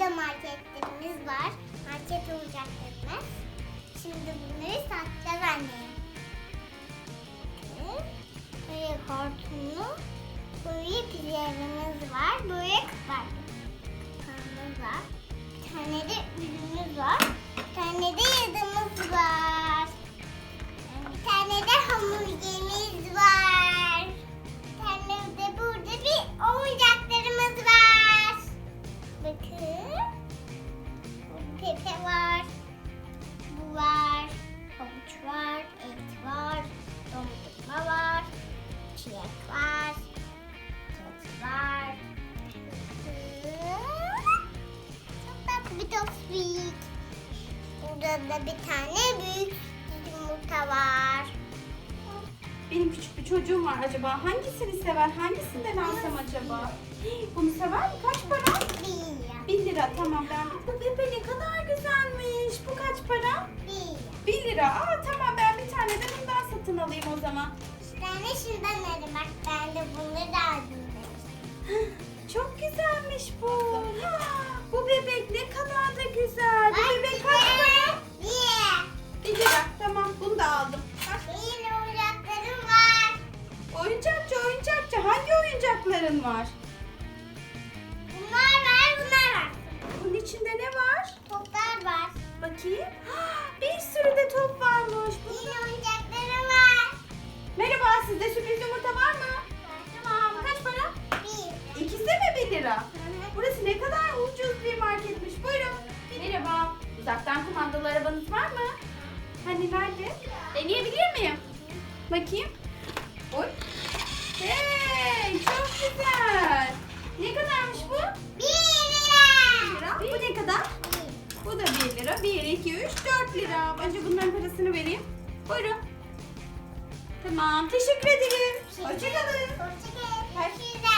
burada marketlerimiz var. Market oyuncaklarımız. Şimdi bunları satacağız anneye. Buraya kartonlu. Buraya pizzamız var. Buraya var. Kapağımız var. Bir tane de ürünümüz var. Pepe var. Bu var. Havuç var. Et var. Dondurma var. Çilek var. Toz var. Çok tatlı bir tofik. Burada da bir tane büyük yumurta var. Benim küçük bir çocuğum var acaba. Hangisini sever? Hangisinden alsam acaba? Bunu sever mi? Kaç para? Bir. 1 lira tamam ben. Bu Pepe ne kadar güzelmiş. Bu kaç para? Bir. 1 lira. Aa tamam ben bir tane de bundan satın alayım o zaman. Ben de şundan alırım. Bak ben de bunları da aldım. Çok güzelmiş bu. Ha, bu bebek ne kadar da güzel. Bu bebek kaç para? Bir. 1 lira. Tamam bunu da aldım. Bak, Benim oyuncaklarım var. oyuncakçı oyuncakçı hangi oyuncakların var? Bunlar var, bunlar var. Bunun içinde ne var? Burası ne kadar ucuz bir marketmiş. Buyurun. Merhaba. Uzaktan kumandalı arabanız var mı? Hani nerede? Deneyebilir miyim? Bakayım. Oy. Hey, çok güzel. Ne kadarmış bu? Bir lira. lira. Bu ne kadar? Bu da 1 lira. 1, 2, 3, 4 lira. Önce bunların parasını vereyim. Buyurun. Tamam. Teşekkür ederim. Hoşçakalın. Hoşçakalın. Görüşürüz